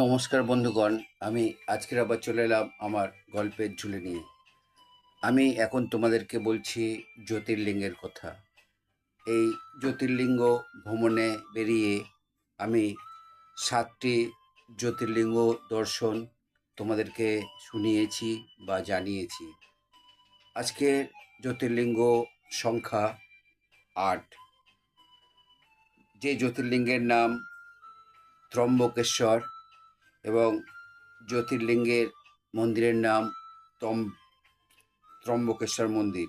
নমস্কার বন্ধুগণ, আমি আজকের আবার চলে এলাম আমার গল্পের ঝুলে নিয়ে। আমি এখন তোমাদেরকে বলছি জ্যোতির্লিঙ্গের কথা। এই জ্যোতির্লিঙ্গ ভ্রমণে বেরিয়ে আমি সাতটি জ্যোতির্লিঙ্গ দর্শন তোমাদেরকে শুনিয়েছি বা জানিয়েছি। আজকের জ্যোতির্লিঙ্গ সংখ্যা আট। যে জ্যোতির্লিঙ্গের নাম ত্রম্বকেশ্বর এবং জ্যোতির্লিঙ্গের মন্দিরের নাম তম ত্রম্বকেশ্বর মন্দির।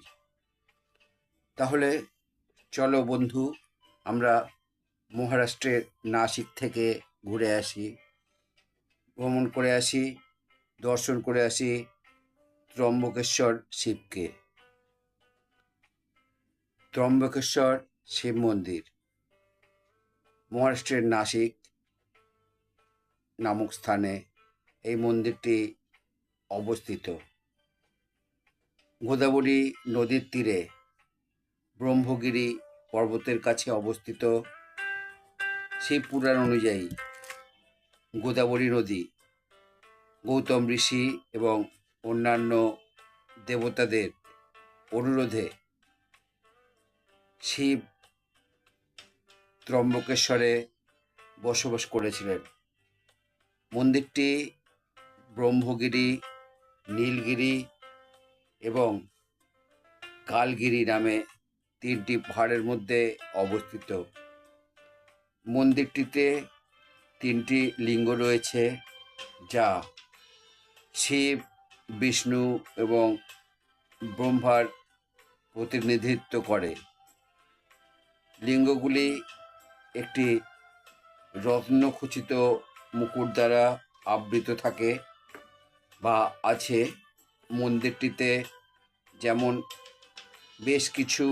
তাহলে চলো বন্ধু, আমরা মহারাষ্ট্রের নাসিক থেকে ঘুরে আসি। ভ্রমণ করে আসি, দর্শন করে আসি ত্রম্বকেশ্বর শিবকে। ত্রম্বকেশ্বর শিব মন্দির, মহারাষ্ট্রের নাসিক নামক স্থানে এই মন্দিরটি অবস্থিত। গোদাবরী নদীর তীরে ব্রহ্মগিরি পর্বতের কাছে অবস্থিত। সেই পুরাণ অনুযায়ী গোদাবরী নদী, গৌতম ঋষি এবং অন্যান্য দেবতাদের অনুরোধে শিব ত্রম্বকেশ্বরে বসবাস করেছিলেন। মন্দিরটি ব্রহ্মগিরি, নীলগিরি এবং কালগিরি নামে তিনটি পাহাড়ের মধ্যে অবস্থিত। মন্দিরটিতে তিনটি লিঙ্গ রয়েছে, যা শিব, বিষ্ণু এবং ব্রহ্মার প্রতিনিধিত্ব করে। লিঙ্গগুলি একটি রত্নখচিত মুকুট দ্বারা আবৃত থাকে বা আছে মন্দিরটিতে যেমন বেশ কিছু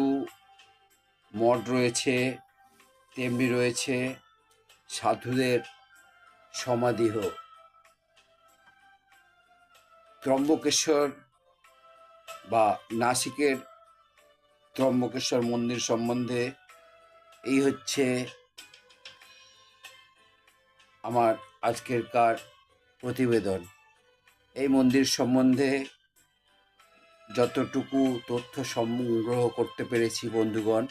মঠ রয়েছে, তেমনি রয়েছে সাধুদের সমাধিহ ত্রম্বকেশ্বর বা নাসিকের ত্রম্বকেশ্বর মন্দির সম্বন্ধে এই হচ্ছে আমার আজকের কার প্রতিবেদন? এই মন্দির সম্বন্ধে যতটুকু তথ্য সংগ্রহ করতে পেরেছি বন্ধুগণ,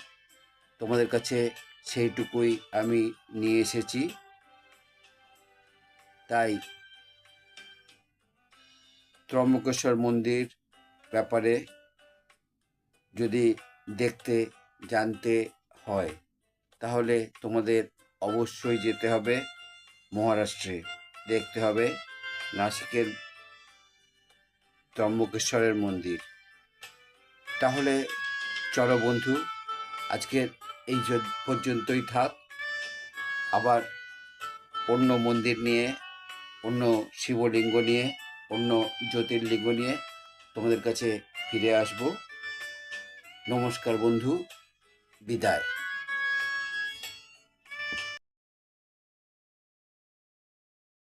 তোমাদের কাছে সেইটুকুই আমি নিয়ে এসেছি। তাই ত্রম্বকেশ্বর মন্দির ব্যাপারে যদি দেখতে, জানতে হয়, তাহলে তোমাদের অবশ্যই যেতে হবে। মহারাষ্ট্রে। দেখতে হবে নাসিকের ত্রম্বকেশ্বরের মন্দির। তাহলে চলো বন্ধু, আজকের এই পর্যন্তই থাক। আবার অন্য মন্দির নিয়ে, অন্য শিবলিঙ্গ নিয়ে, অন্য জ্যোতির্লিঙ্গ নিয়ে তোমাদের কাছে ফিরে আসব। নমস্কার বন্ধু, বিদায়।